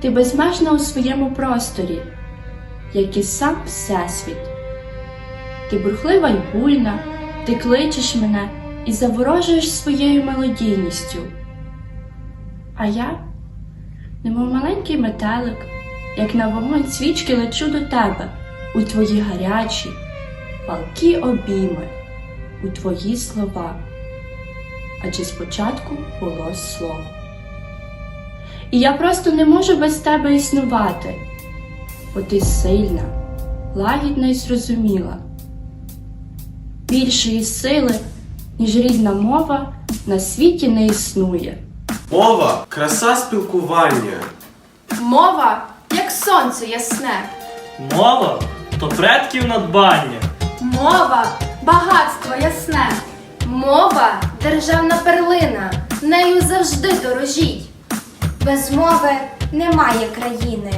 ти безмежна у своєму просторі, як і сам Всесвіт. Ти бурхлива й буйна, ти кличеш мене і заворожуєш своєю мелодійністю. А я, немов маленький метелик, як на вогонь свічки лечу до тебе у твої гарячі, палкі обійми, у твої слова. Адже спочатку було слово. І я просто не можу без тебе існувати, бо ти сильна, лагідна і зрозуміла. Більшої сили, ніж рідна мова, на світі не існує. Мова краса спілкування. Мова, як сонце ясне. Мова то предків надбання. Мова багатство ясне. Мова державна перлина. Нею завжди дорожіть. Без мови немає країни.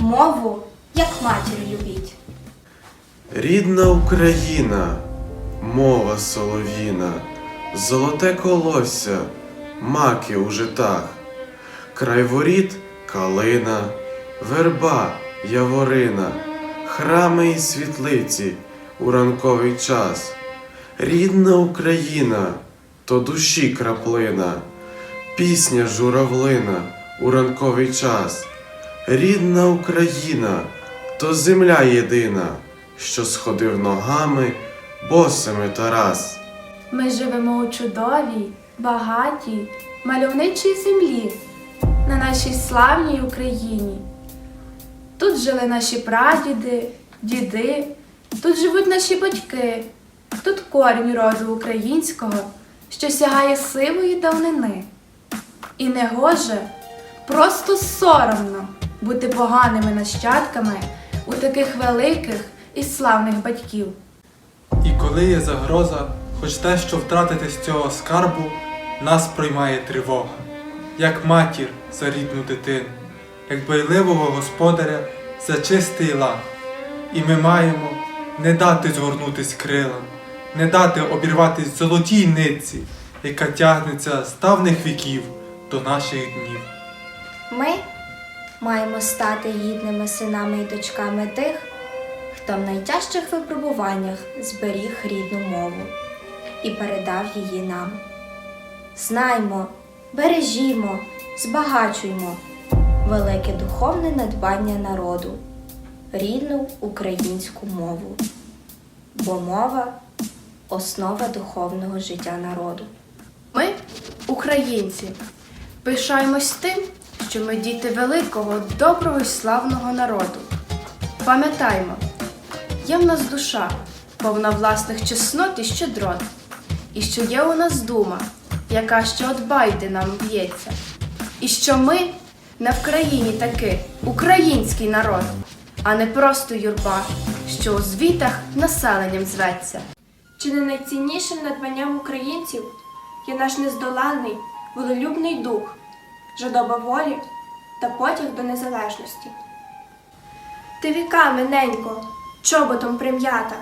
Мову, як матір любіть. Рідна Україна, мова солов'їна, золоте колосся, маки у житах, край воріт калина, верба, яворина, храми і світлиці у ранковий час. Рідна Україна, то душі краплина, пісня журавлина у ранковий час. Рідна Україна, то земля єдина, що сходив ногами босими Тарас. Ми живемо у чудовій, багатій, мальовничій землі на нашій славній Україні. Тут жили наші прадіди, діди, тут живуть наші батьки, тут корінь роду українського, що сягає сивої давнини. І не гоже, просто соромно бути поганими нащадками у таких великих і славних батьків. І коли є загроза, хоч те, що втратити з цього скарбу, нас приймає тривога, як матір за рідну дитину, як байливого господаря за чистий лад. І ми маємо не дати згорнутись крилам, не дати обірватись золотій нитці, яка тягнеться з давних віків до наших днів. Ми маємо стати гідними синами і дочками тих, хто в найтяжчих випробуваннях зберіг рідну мову і передав її нам. Знаймо, бережімо, збагачуймо велике духовне надбання народу, рідну українську мову, бо мова основа духовного життя народу. Ми, українці, пишаємось тим, що ми діти великого, доброго і славного народу. Пам'ятаймо, є в нас душа, повна власних чеснот і щедрот, і що є у нас дума, яка ще от байди нам б'ється, і що ми не в країні таки український народ, а не просто юрба, що у звітах населенням зветься. Чи не найціннішим надбанням українців є наш нездоланний, волелюбний дух, жадоба волі та потяг до незалежності? Ти віками ненько, чоботом прим'ята,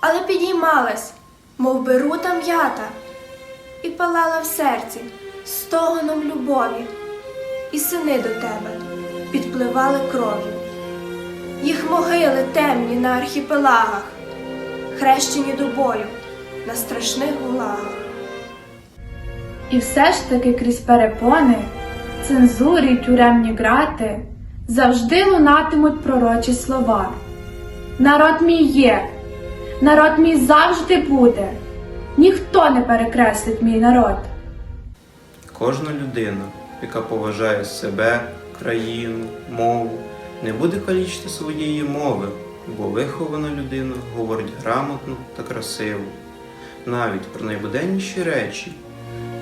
але підіймалась, мов би рута м'ята, і палала в серці стогоном любові, і сини до тебе підпливали кров'ю. Їх могили темні на архіпелагах, хрещені до бою на страшних гулагах. І все ж таки крізь перепони, цензури й тюремні грати завжди лунатимуть пророчі слова. Народ мій є, народ мій завжди буде, ніхто не перекреслить мій народ. Кожна людина, яка поважає себе, країну, мову, не буде калічити своєї мови, бо вихована людина говорить грамотно та красиво, навіть про найбуденніші речі,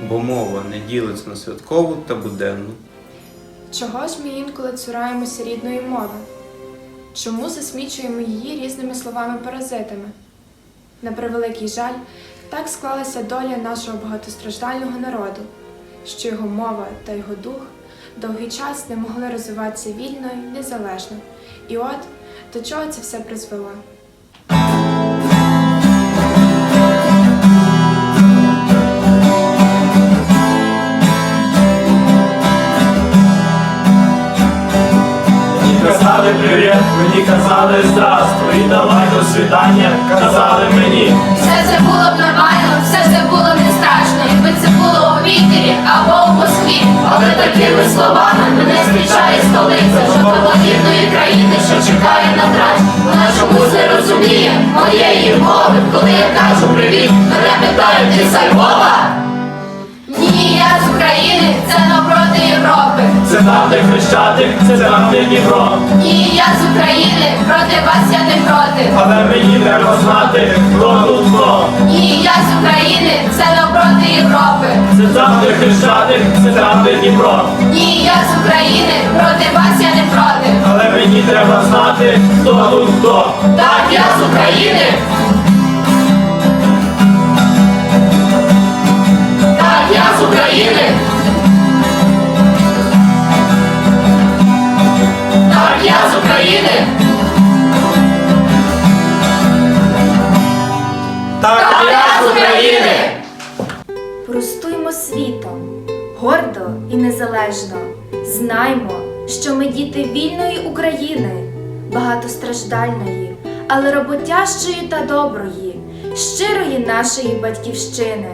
бо мова не ділиться на святкову та буденну. Чого ж ми інколи цураємося рідної мови? Чому засмічуємо її різними словами-паразитами? На превеликий жаль, так склалася доля нашого багатостраждального народу, що його мова та його дух довгий час не могли розвиватися вільно і незалежно. І от до чого це все призвело? Казали привіт, мені казали здравствуй, давай до свидання, казали мені. Все це було б нормально, все це було не страшно, якби це було у Вітері або у Москві. Але такими словами мене зустрічає столиця Це де Хрещатик, це там, де Дніпро. Ні, я з України, проти вас я не проти. Але мені треба знати, хто тут хто. Ні, я з України, це навпроти Європи. Це там, де Хрещатик, це там, де Дніпро. Ні, я з України, проти вас я не проти. Але мені треба знати, хто тут хто. Так, я з України. Так, я з України. України. Так, я України. Простуймо світом, гордо і незалежно. Знаймо, що ми діти вільної України, багатостраждальної, але роботящої та доброї, щирої нашої батьківщини.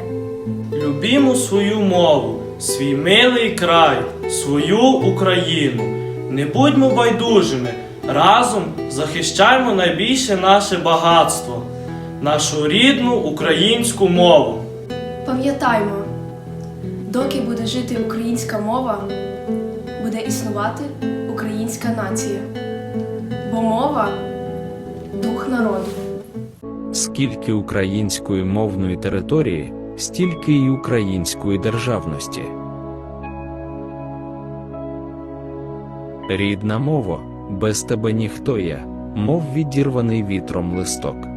Любімо свою мову, свій милий край, свою Україну. Не будьмо байдужими, разом захищаймо найбільше наше багатство, нашу рідну українську мову. Пам'ятаймо, доки буде жити українська мова, буде існувати українська нація. Бо мова дух народу. Скільки української мовної території, стільки й української державності. Рідна мова, без тебе ніхто я, мов відірваний вітром листок.